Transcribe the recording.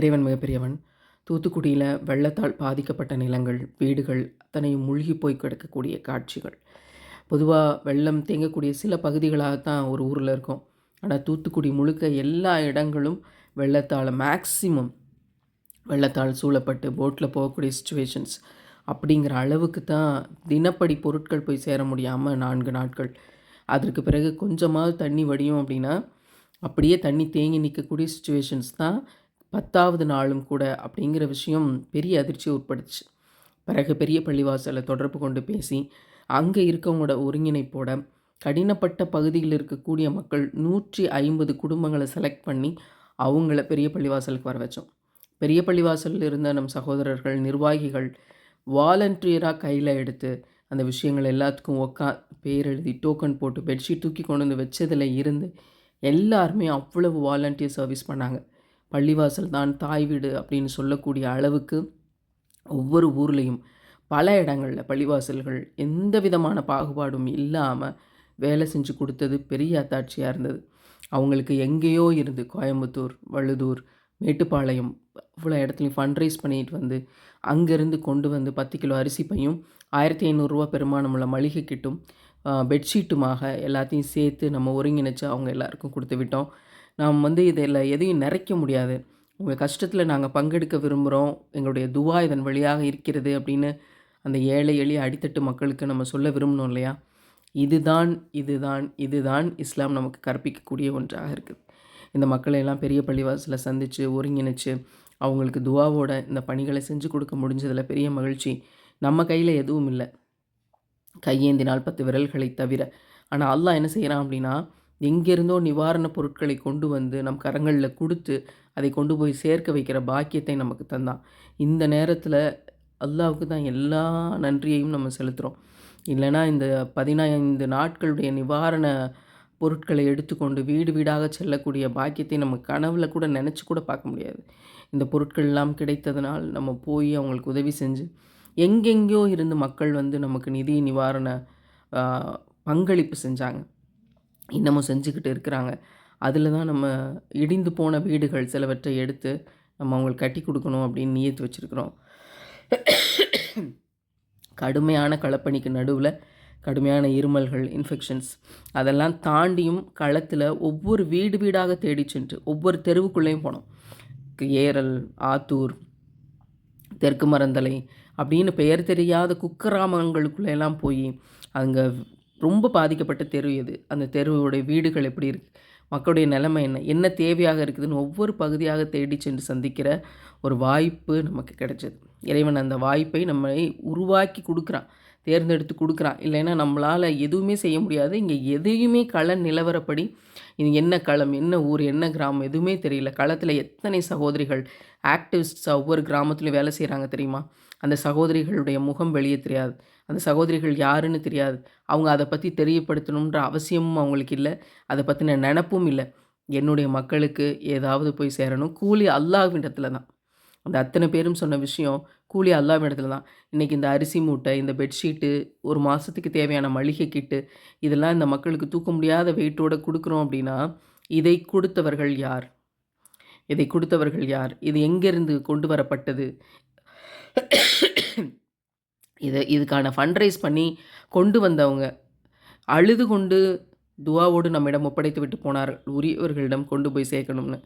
இறைவன் மிகப்பெரியவன். தூத்துக்குடியில் வெள்ளத்தால் பாதிக்கப்பட்ட நிலங்கள் வீடுகள் அத்தனையும் மூழ்கி போய் கிடக்கக்கூடிய காட்சிகள். பொதுவாக வெள்ளம் தேங்கக்கூடிய சில பகுதிகளாக தான் ஒரு ஊரில் இருக்கும். ஆனால் தூத்துக்குடி முழுக்க எல்லா இடங்களும் வெள்ளத்தால் மேக்சிமம் வெள்ளத்தால் சூழப்பட்டு போட்டில் போகக்கூடிய சுச்சுவேஷன்ஸ் அப்படிங்கிற அளவுக்கு தான் தினப்படி பொருட்கள் போய் சேர முடியாமல் நான்கு நாட்கள். அதற்கு பிறகு கொஞ்சமாவது தண்ணி வடியும் அப்படின்னா அப்படியே தண்ணி தேங்கி நிற்கக்கூடிய சுச்சுவேஷன்ஸ் தான் பத்தாவது நாளும் கூட அப்படிங்கிற விஷயம் பெரிய அதிர்ச்சியை உட்படுத்துச்சு. பிறகு பெரிய பள்ளிவாசலை தொடர்பு கொண்டு பேசி அங்கே இருக்கவங்களோட ஒருங்கிணைப்போட கடினப்பட்ட பகுதியில் இருக்கக்கூடிய மக்கள் நூற்றி ஐம்பது குடும்பங்களை செலக்ட் பண்ணி அவங்கள பெரிய பள்ளிவாசலுக்கு வர வச்சோம். பெரிய பள்ளிவாசலில் இருந்த நம் சகோதரர்கள் நிர்வாகிகள் வாலண்டியராக கையில் எடுத்து அந்த விஷயங்கள் எல்லாத்துக்கும் உக்கா பேர் எழுதி டோக்கன் போட்டு பெட்ஷீட் தூக்கி கொண்டு வந்து வச்சதில் இருந்து எல்லாருமே அவ்வளவு வாலண்டியர் சர்வீஸ் பண்ணாங்க. பள்ளிவாசல் தான் தாய் வீடு அப்படின்னு சொல்லக்கூடிய அளவுக்கு ஒவ்வொரு ஊர்லேயும் பல இடங்களில் பள்ளிவாசல்கள் எந்த விதமான பாகுபாடும் இல்லாமல் வேலை செஞ்சு கொடுத்தது பெரிய அத்தாட்சியாக இருந்தது. அவங்களுக்கு எங்கேயோ இருந்து கோயம்புத்தூர் வழுதூர் மேட்டுப்பாளையம் இவ்வளோ இடத்துலையும் ஃபண்ட்ரைஸ் பண்ணிட்டு வந்து அங்கேருந்து கொண்டு வந்து பத்து கிலோ அரிசி பையும் ஆயிரத்தி ஐநூறுரூவா பெருமானமுள்ள மளிகை கிட்டும் பெட்ஷீட்டுமாக எல்லாத்தையும் சேர்த்து நம்ம ஒருங்கிணைச்சு அவங்க எல்லாருக்கும் கொடுத்து விட்டோம். நாம் வந்து இதில் எதையும் நிறைக்க முடியாது. உங்கள் கஷ்டத்தில் நாங்கள் பங்கெடுக்க விரும்புகிறோம். எங்களுடைய துவா இதன் வழியாக இருக்கிறது அப்படின்னு அந்த ஏழை எளிய அடித்தட்டு மக்களுக்கு நம்ம சொல்ல விரும்பணும் இல்லையா? இதுதான் இதுதான் இதுதான் இஸ்லாம் நமக்கு கற்பிக்கக்கூடிய ஒன்றாக இருக்குது. இந்த மக்களை எல்லாம் பெரிய பள்ளிவாசலில் சந்தித்து ஒருங்கிணைச்சு அவங்களுக்கு துவாவோட இந்த பணிகளை செஞ்சு கொடுக்க முடிஞ்சதில் பெரிய மகிழ்ச்சி. நம்ம கையில் எதுவும் இல்லை. கையேந்தினால் பத்து விரல்களை தவிர. ஆனால் அல்லாஹ் என்ன செய்கிறான் அப்படின்னா எங்கேருந்தோ நிவாரணப் பொருட்களை கொண்டு வந்து நம் கரங்களில் கொடுத்து அதை கொண்டு போய் சேர்க்க வைக்கிற பாக்கியத்தை நமக்கு தந்தான். இந்த நேரத்தில் அல்லாவுக்கு தான் எல்லா நன்றியையும் நம்ம செலுத்துகிறோம் இல்லைனா இந்த பதினைந்து நாட்களுடைய நிவாரண பொருட்களை எடுத்துக்கொண்டு வீடு வீடாக செல்லக்கூடிய பாக்கியத்தை நம்ம கனவுல கூட நினச்சி கூட பார்க்க முடியாது. இந்த பொருட்கள்லாம் கிடைத்ததுனால் நம்ம போய் அவங்களுக்கு உதவி செஞ்சு எங்கெங்கேயோ இருந்து மக்கள் வந்து நமக்கு நிதி நிவாரண பங்களிப்பு செஞ்சாங்க. இன்னமும் செஞ்சுக்கிட்டு இருக்கிறாங்க. அதில் தான் நம்ம இடிந்து போன வீடுகள் சிலவற்றை எடுத்து நம்ம அவங்களுக்கு கட்டி கொடுக்கணும் அப்படின்னு நியத்து வச்சுருக்குறோம். கடுமையான களப்பணிக்கு நடுவில் கடுமையான இருமல்கள் இன்ஃபெக்ஷன்ஸ் அதெல்லாம் தாண்டியும் களத்தில் ஒவ்வொரு வீடு வீடாக தேடி சென்று ஒவ்வொரு தெருவுக்குள்ளேயும் போனோம். ஏரல் ஆத்தூர் தெற்கு மரந்தலை அப்படின்னு பெயர் தெரியாத குக்கிராமங்களுக்குள்ளெல்லாம் போய் அங்கே ரொம்ப பாதிக்கப்பட்ட தெரு எது அந்த தெருவோடைய வீடுகள் எப்படி இருக்குது மக்களுடைய நிலைமை என்ன? என்ன தேவையாக இருக்குதுன்னு ஒவ்வொரு பகுதியாக தேடி சென்று சந்திக்கிற ஒரு வாய்ப்பு நமக்கு கிடைச்சது. இறைவன் அந்த வாய்ப்பை நம்மை உருவாக்கி கொடுக்குறான். தேர்ந்தெடுத்து கொடுக்குறான். இல்லைன்னா நம்மளால் எதுவுமே செய்ய முடியாது. இங்கே எதையுமே கள நிலவரப்படி இது என்ன களம் என்ன ஊர் என்ன கிராமம் எதுவுமே தெரியல. களத்தில் எத்தனை சகோதரிகள் ஆக்டிவிஸ்ட்ஸ் ஒவ்வொரு கிராமத்துலையும் வேலை செய்கிறாங்க தெரியுமா? அந்த சகோதரிகளுடைய முகம் வெளியே தெரியாது. அந்த சகோதரிகள் யாருன்னு தெரியாது. அவங்க அதை பற்றி தெரியப்படுத்தணுன்ற அவசியமும் அவங்களுக்கு இல்லை. அதை பற்றின நினப்பும் இல்லை. என்னுடைய மக்களுக்கு ஏதாவது போய் சேரணும். கூலி அல்லாஹ்விடத்தில் தான். அந்த அத்தனை பேரும் சொன்ன விஷயம் கூலி அல்லாவிடத்துல தான். இன்றைக்கி இந்த அரிசி மூட்டை இந்த பெட்ஷீட்டு ஒரு மாதத்துக்கு தேவையான மளிகை கிட்டு இதெல்லாம் இந்த மக்களுக்கு தூக்க முடியாத வெயிட்டோடு கொடுக்குறோம் அப்படின்னா இதை கொடுத்தவர்கள் யார்? இதை கொடுத்தவர்கள் யார்? இது எங்கேருந்து கொண்டு வரப்பட்டது? இதை இதுக்கான ஃபண்ட்ரைஸ் பண்ணி கொண்டு வந்தவங்க. அழுது கொண்டு துவாவோடு நம்மிடம் ஒப்படைத்து விட்டு போனார். உரியவர்களிடம் கொண்டு போய் சேர்க்கணும்னு.